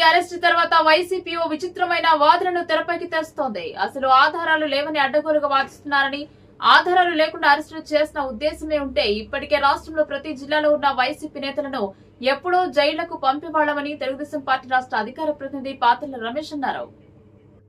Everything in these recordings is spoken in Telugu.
అరెస్ట్ తర్వాత వైసీపీ ఓ విచిత్రమైన వాదనను తెరపైకి తెస్తోంది. అసలు ఆధారాలు లేవని అడ్డగోలుగా వాదిస్తున్నారని ఆధారాలు లేకుండా అరెస్టులు చేసిన ఉద్దేశమే ఉంటే ఇప్పటికే రాష్ట్రంలో ప్రతి జిల్లాలో ఉన్న వైసీపీ నేతలను ఎప్పుడో జైళ్ళకు పంపేవాళ్ళమని తెలుగుదేశం పార్టీ రాష్ట్ర అధికార ప్రతినిధి పాత్రల రమేష్ అన్నారు.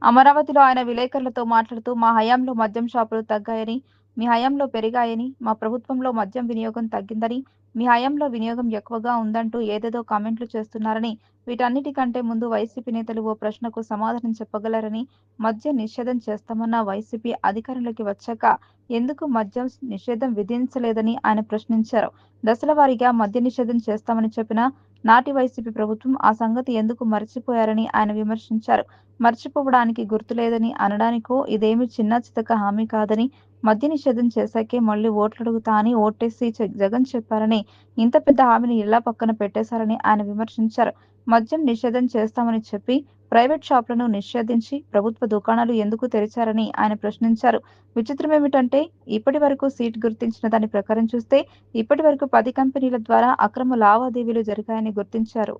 అమరావతిలో ఆయన విలేకరులతో మాట్లాడుతూ మా హయాంలో మద్యం షాపులు తగ్గాయని మీ హయాంలో పెరిగాయని మా ప్రభుత్వంలో మద్యం వినియోగం తగ్గిందని మీ హయాంలో వినియోగం ఎక్కువగా ఉందంటూ ఏదేదో కామెంట్లు చేస్తున్నారని వీటన్నిటికంటే ముందు వైసీపీ నేతలు ఓ ప్రశ్నకు సమాధానం చెప్పగలరని మద్య నిషేధం చేస్తామన్న వైసీపీ అధికారంలోకి వచ్చాక ఎందుకు మద్యం నిషేధం విధించలేదని ఆయన ప్రశ్నించారు. దశల వారీగా మద్య నిషేధం చేస్తామని చెప్పిన నాటి వైసీపీ ప్రభుత్వం ఆ సంగతి ఎందుకు మర్చిపోయారని ఆయన విమర్శించారు. మర్చిపోవడానికి గుర్తులేదని అనడానికో ఇదేమి చిన్న చితక హామీ కాదని మద్య నిషేధం చేశాకే మళ్ళీ ఓట్లు అడుగుతా అని ఓటేసి జగన్ చెప్పారని ఇంత పెద్ద హామీని ఇలా పక్కన పెట్టేశారని ఆయన విమర్శించారు. మద్యం నిషేధం చేస్తామని చెప్పి ప్రైవేట్ షాపులను నిషేధించి ప్రభుత్వ దుకాణాలు ఎందుకు తెరిచారని ఆయన ప్రశ్నించారు. విచిత్రం ఏమిటంటే ఇప్పటి వరకు సీట్ గుర్తించిన దాని ప్రకారం చూస్తే ఇప్పటి వరకు పది కంపెనీల ద్వారా అక్రమ లావాదేవీలు జరిగాయని గుర్తించారు.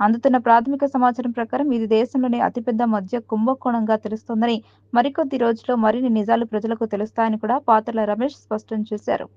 అందుతున్న ప్రాథమిక సమాచారం ప్రకారం ఇది దేశంలోనే అతిపెద్ద మధ్య కుంభకోణంగా తెలుస్తోందని మరికొద్ది రోజుల్లో మరిన్ని నిజాలు ప్రజలకు తెలుస్తాయని కూడా పాత్రల రమేష్ స్పష్టం చేశారు.